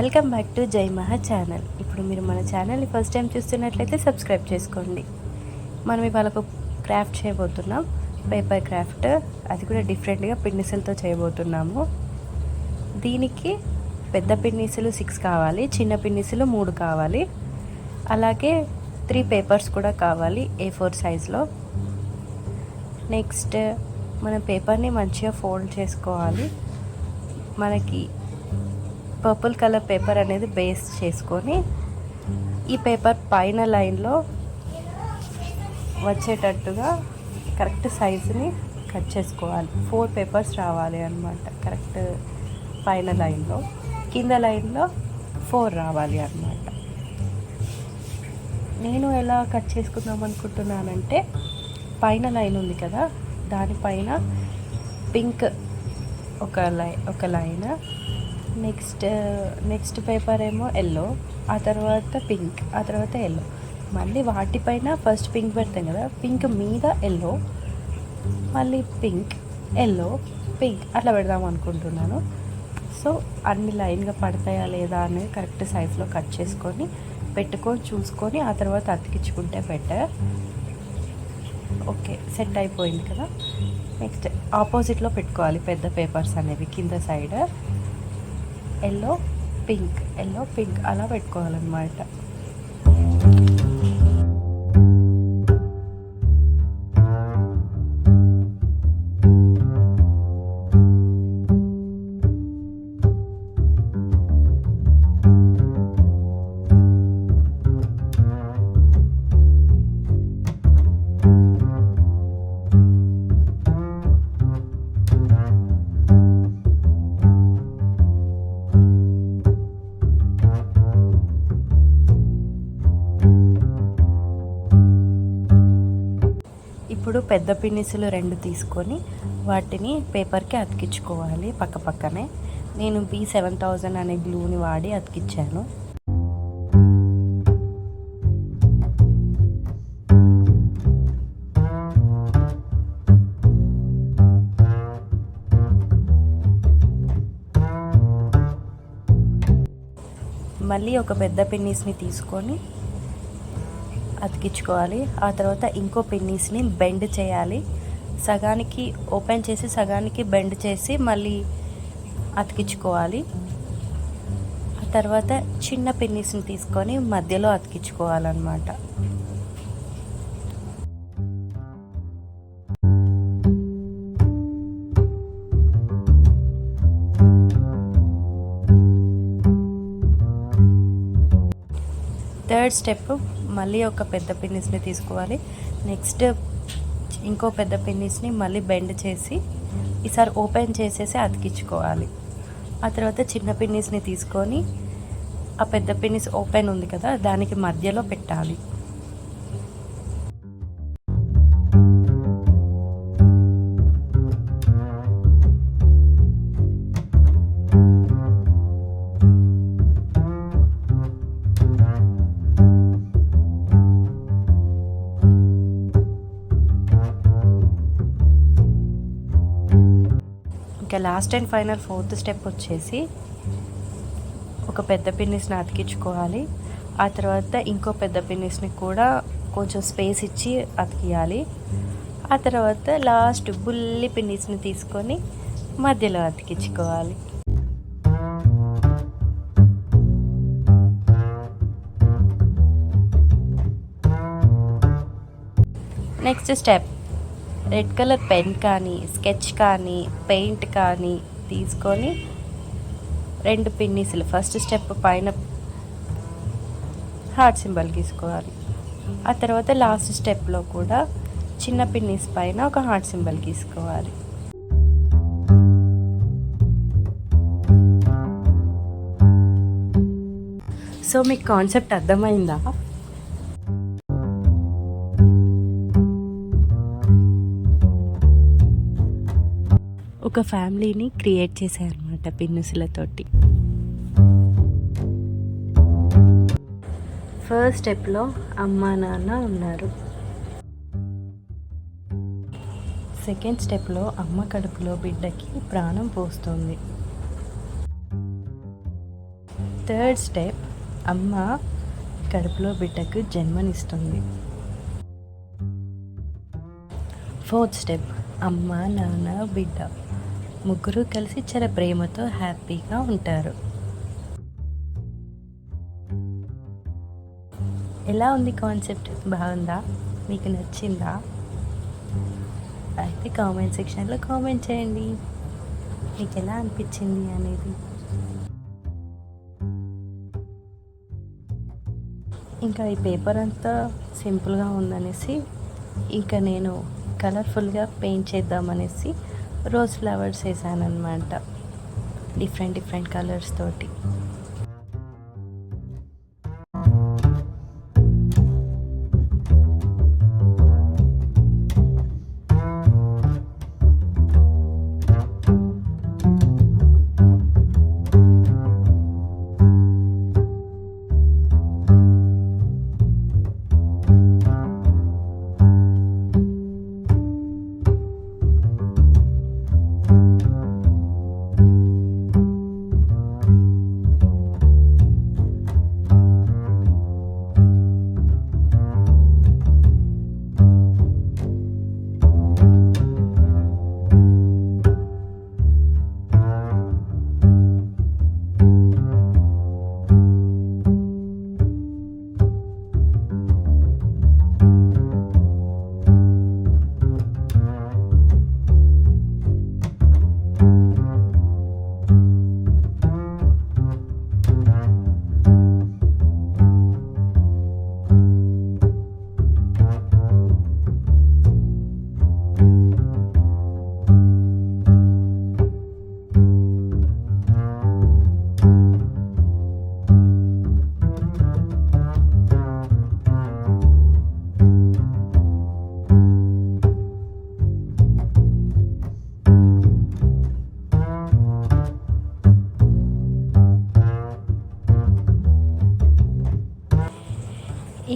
Welcome back to జై మహా channel. ఇప్పుడు మీరు మన ఛానల్ని ఫస్ట్ టైం చూస్తున్నట్లయితే సబ్స్క్రైబ్ చేసుకోండి. మనం ఇవాళ ఒక క్రాఫ్ట్ చేయబోతున్నాం. Paper craft. అది కూడా డిఫరెంట్గా పిన్నిసులతో చేయబోతున్నాము. దీనికి పెద్ద పిన్నిసులు సిక్స్ కావాలి చిన్న పిన్నిసులు మూడు కావాలి. అలాగే త్రీ పేపర్స్ కూడా కావాలి ఏ ఫోర్ సైజ్లో. నెక్స్ట్ మన పేపర్ని మంచిగా ఫోల్డ్ చేసుకోవాలి. మనకి పర్పుల్ కలర్ పేపర్ అనేది బేస్ చేసుకొని ఈ పేపర్ పైన లైన్లో వచ్చేటట్టుగా కరెక్ట్ సైజుని కట్ చేసుకోవాలి. ఫోర్ పేపర్స్ రావాలి అనమాట కరెక్ట్ పైన లైన్లో. కింద లైన్లో ఫోర్ రావాలి అనమాట నేను ఎలా కట్ చేసుకుందాం అనుకుంటున్నానంటే పైన లైన్ ఉంది కదా దానిపైన పింక్ ఒక లై ఒక లైన్ నెక్స్ట్ నెక్స్ట్ పేపర్ ఏమో ఎల్లో ఆ తర్వాత పింక్ ఆ తర్వాత ఎల్లో మళ్ళీ వాటిపైన ఫస్ట్ పింక్ పెడతాం కదా పింక్ మీద ఎల్లో మళ్ళీ పింక్ ఎల్లో పింక్ అట్లా పెడదాం అనుకుంటున్నాను. సో అన్ని లైన్గా పడతాయా లేదా అనేది కరెక్ట్ సైజులో కట్ చేసుకొని పెట్టుకొని చూసుకొని ఆ తర్వాత అతికించుకుంటే బెటర్ ఓకే సెట్ అయిపోయింది కదా. నెక్స్ట్ ఆపోజిట్లో పెట్టుకోవాలి పెద్ద పేపర్స్ అనేవి కింద side yellow pink yellow pink అలా పెట్టుకోవాలన్నమాట. పెద్ద పిన్నిసులు రెండు తీసుకొని వాటిని పేపర్కి అతికించుకోవాలి పక్క పక్కనే. నేను బీ సెవెన్ థౌజండ్ అనే గ్లూని వాడి అతికించాను మళ్ళీ ఒక పెద్ద పిన్నీస్ని తీసుకొని అతికించుకోవాలి. ఆ తర్వాత ఇంకో పిన్నీస్ని బెండ్ చేయాలి. సగానికి ఓపెన్ చేసి సగానికి బెండ్ చేసి మళ్ళీ అతికించుకోవాలి. ఆ తర్వాత చిన్న పిన్నీస్ని తీసుకొని మధ్యలో అతికించుకోవాలన్నమాట. థర్డ్ స్టెప్ మళ్ళీ ఒక పెద్ద పిన్నిస్ని తీసుకోవాలి. నెక్స్ట్ ఇంకో పెద్ద పిన్నిస్ని మళ్ళీ బెండ్ చేసి ఈసారి ఓపెన్ చేసేసి అతికించుకోవాలి. ఆ తర్వాత చిన్న పిన్నిస్ని తీసుకొని ఆ పెద్ద పిన్నిస్ ఓపెన్ ఉంది కదా దానికి మధ్యలో పెట్టాలి. Last and final fourth step వచ్చేసి ఒక పెద్ద పిన్నిస్ని అతికించుకోవాలి. ఆ తర్వాత ఇంకో పెద్ద పిన్నిస్ని కూడా కొంచెం స్పేస్ ఇచ్చి అతికియాలి. ఆ తర్వాత లాస్ట్ బుల్లి పిన్నిస్ని తీసుకొని మధ్యలో అతికించుకోవాలి. Next step red colour pen కానీ స్కెచ్ కానీ పెయింట్ కానీ తీసుకొని రెండు పిన్నీసులు. ఫస్ట్ స్టెప్ పైన హార్ట్ సింబల్ గీసుకోవాలి. ఆ తర్వాత లాస్ట్ స్టెప్లో కూడా చిన్న పిన్నీస్ పైన ఒక హార్ట్ సింబల్ గీసుకోవాలి. సో మీకు కాన్సెప్ట్ అర్థమైందా? ఒక ఫ్యామిలీని క్రియేట్ చేశారనమాట పిన్నుసులతోటి ఫస్ట్ స్టెప్లో అమ్మ నాన్న ఉన్నారు. సెకండ్ స్టెప్లో అమ్మ కడుపులో బిడ్డకి ప్రాణం పోస్తుంది. థర్డ్ స్టెప్ అమ్మ కడుపులో బిడ్డకు జన్మనిస్తుంది. ఫోర్త్ స్టెప్ అమ్మ నాన్న బిడ్డ. ముగ్గురు కలిసి చాలా ప్రేమతో హ్యాపీగా ఉంటారు. ఎలా ఉంది కాన్సెప్ట్? బాగుందా? మీకు నచ్చిందా? అయితే కామెంట్ సెక్షన్లో కామెంట్ చేయండి. మీకు ఎలా అనిపించింది అనేది. ఇంకా ఈ పేపర్ అంతా సింపుల్గా ఉందనేసి ఇంకా నేను కలర్ఫుల్గా పెయింట్ చేద్దామనేసి రోజ్ ఫ్లవర్స్ వేసాను అనమాట డిఫరెంట్ డిఫరెంట్ కలర్స్ తోటి.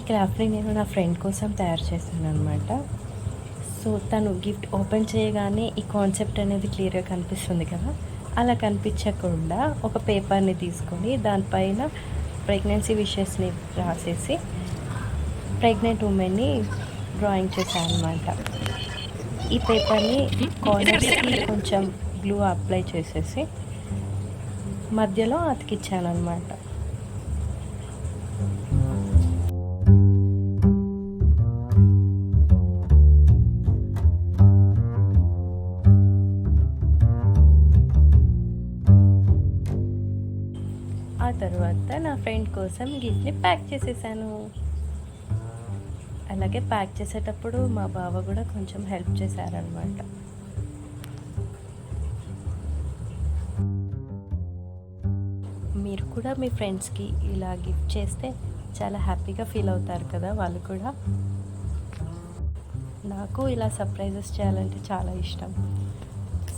క్రాఫ్ట్ని నేను నా ఫ్రెండ్ కోసం తయారు చేశాను అనమాట సో తను గిఫ్ట్ ఓపెన్ చేయగానే ఈ కాన్సెప్ట్ అనేది క్లియర్గా కనిపిస్తుంది కదా. అలా కనిపించకుండా ఒక పేపర్ని తీసుకొని దానిపైన ప్రెగ్నెన్సీ విషెస్ని రాసేసి ప్రెగ్నెంట్ ఉమెన్ని డ్రాయింగ్ చేశాను అనమాట ఈ పేపర్ని కార్నర్స్కి కొంచెం గ్లూ అప్లై చేసేసి మధ్యలో అతికిచ్చాను అనమాట ఆ తర్వాత నా ఫ్రెండ్ కోసం గిఫ్ట్ని ప్యాక్ చేసేసాను. అలాగే ప్యాక్ చేసేటప్పుడు మా బావ కూడా కొంచెం హెల్ప్ చేశారనమాట మీరు కూడా మీ ఫ్రెండ్స్కి ఇలా గిఫ్ట్ చేస్తే చాలా హ్యాపీగా ఫీల్ అవుతారు కదా వాళ్ళు కూడా. నాకు ఇలా సర్ప్రైజెస్ చేయాలంటే చాలా ఇష్టం.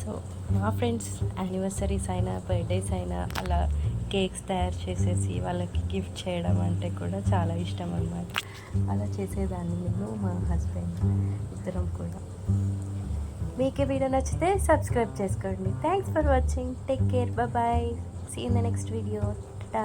సో మా ఫ్రెండ్స్ యానివర్సరీస్ అయినా బర్త్డేస్ అయినా అలా కేక్స్ తయారు చేసేసి వాళ్ళకి గిఫ్ట్ చేయడం అంటే కూడా చాలా ఇష్టం అనమాట అలా చేసేదాన్ని నేను మా హస్బెండ్ ఇద్దరం కూడా. మీకు వీడియో నచ్చితే సబ్స్క్రైబ్ చేసుకోండి. Thanks for watching take care bye see in the next video ta